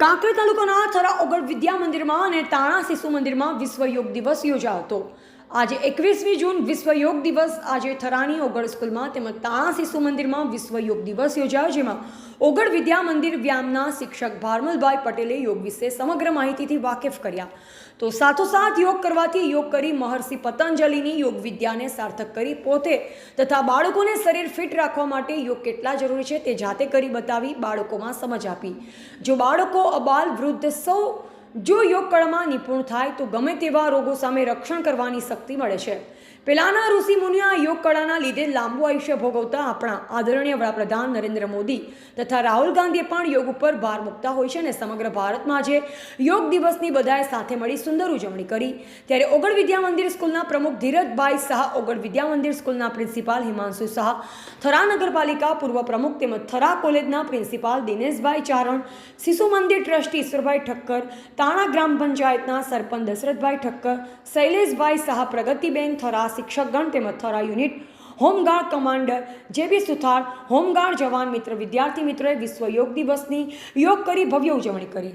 કાંકરેજ તાલુકાના થરા ઓગળ વિદ્યા મંદિરમાં અને તાણા શિશુ મંદિરમાં વિશ્વ યોગ દિવસ યોજાયો હતો. આજે એકવીસમી જૂન વિશ્વ યોગ દિવસ. આજે થરાણી ઓગળ સ્કૂલમાં તેમજ તાણા શિશુ મંદિરમાં વિશ્વ યોગ દિવસ યોજાયો, જેમાં ઓગળ વિદ્યા મંદિર વ્યામના શિક્ષક ભારમલભાઈ પટેલે યોગ વિશે સમગ્ર માહિતીથી વાકેફ કર્યા. તો સાથોસાથ યોગ કરવાથી યોગ કરી મહર્ષિ પતંજલિની યોગ વિદ્યાને સાર્થક કરી પોતે તથા બાળકોને શરીર ફિટ રાખવા માટે યોગ કેટલા જરૂરી છે તે જાતે કરી બતાવી બાળકોમાં સમજ આપી. જો બાળકો અબાલ વૃદ્ધ સૌ જો યોગ કળામાં નિપુણ થાય તો ગમે તેવા રોગો સામે રક્ષણ કરવાની શક્તિ મળે છે. પેલાના ઋષિ મુનિઓ આ યોગ કળાના લીધે લાંબુ આયુષ્ય ભોગવતા આપણા આદરણીય વડાપ્રધાન નરેન્દ્ર મોદી તથા રાહુલ ગાંધીએ પણ યોગ ઉપર ભાર મૂકતા હોય છે અને સમગ્ર ભારતમાં આજે યોગ દિવસની બધાએ સાથે મળી સુંદર ઉજવણી કરી. ત્યારે ઓગળ વિદ્યા મંદિર સ્કૂલના પ્રમુખ ધીરજભાઈ શાહ ઓગળ વિદ્યા મંદિર સ્કૂલના પ્રિન્સિપાલ હિમાંશુ શાહ, થરા નગરપાલિકા પૂર્વ પ્રમુખ તેમજ થરા કોલેજના પ્રિન્સિપાલ દિનેશભાઈ ચારણ, શિશુ મંદિર ટ્રસ્ટી ઈશ્વરભાઈ ઠક્કર તાણા ગ્રામ પંચાયતના સરપંચ દશરથભાઈ ઠક્કર, શૈલેષભાઈ શાહ, પ્રગતિબેન થરા, શિક્ષકગણ તેમજ થરા યુનિટ, હોમગાર્ડ કમાન્ડર જે બી સુથાર, હોમગાર્ડ જવાન મિત્ર વિદ્યાર્થી મિત્રોએ વિશ્વ યોગ દિવસની યોગ કરી ભવ્ય ઉજવણી કરી.